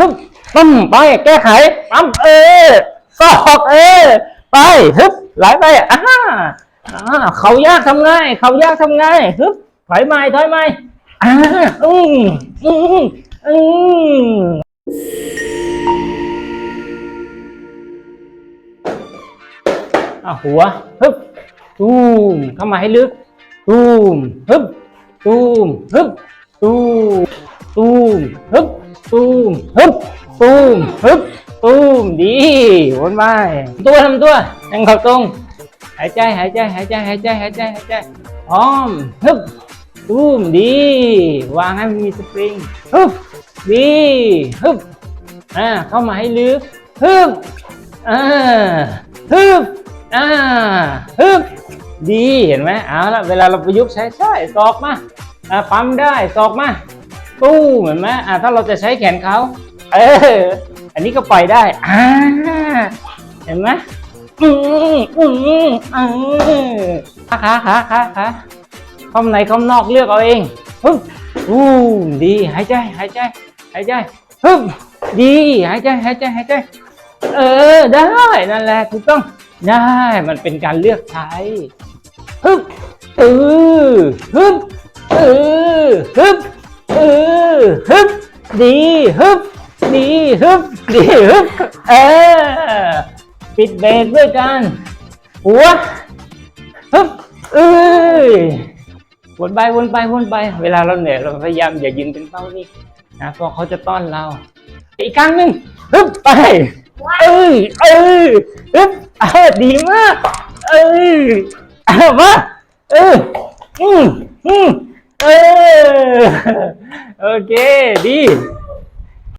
ฮึบปั๊มไปแก้ไขปั๊มเออศอกเออไปฮึบไหลไปอ่าอ่าเขายากทำไงเขายากทำไงฮึบถอยไม่ถอยไม่อ่าอืมอืมอืมอะหัวฮึบตูมเข้ามาให้ลึกตูมฮึบตูมฮึบตูมตูมฮึบ ตูมฮึบตูมฮึบตูมดีวนไปตัวทำตัวแรงเข่าตรงหายใจหายใจหายใจหายใจหายใจหายใจพร้อมฮึบตูมดีวางให้มันมีสปริงฮึบดีฮึบอ่าเข้ามาให้ลึกฮึบอ่าฮึบอ่าฮึบดีเห็นไหมเอาละเวลาเราประยุกต์ใช้ใช่ศอกมาอ่าปั๊มได้ศอกมา ตู้เห็นไหมอ่าถ้าเราจะใช้แขนเขาเออ อันนี้ก็ปล่อยได้อ่าเห็นไหมอืมอืมอืมขาขาขาขาขาข้อมในข้อมนอกเลือกเอาเองฮึบอู้ดีหายใจหายใจหายใจฮึบดีหายใจหายใจหายใจ เออได้นั่นแหละถูกต้องได้มันเป็นการเลือกใช้ฮึบเออฮึบเออฮึบ ออฮึบดีฮึบดีฮึบดีฮึบเออปิดเบรกด้วยกันหัวฮึบเอ้ยวนไปวนไปวนไป เวลาเราเหนื่อยเราพยายามอย่ายืนเป็นเป้านี่นะเพราะเขาจะต้อนเรา อีกครั้งหนึ่งฮึบไปเอ้ยเอ้ยฮึบเออดีมากเอ้ยเอามาเอออืมอืมเออ โอเค ดี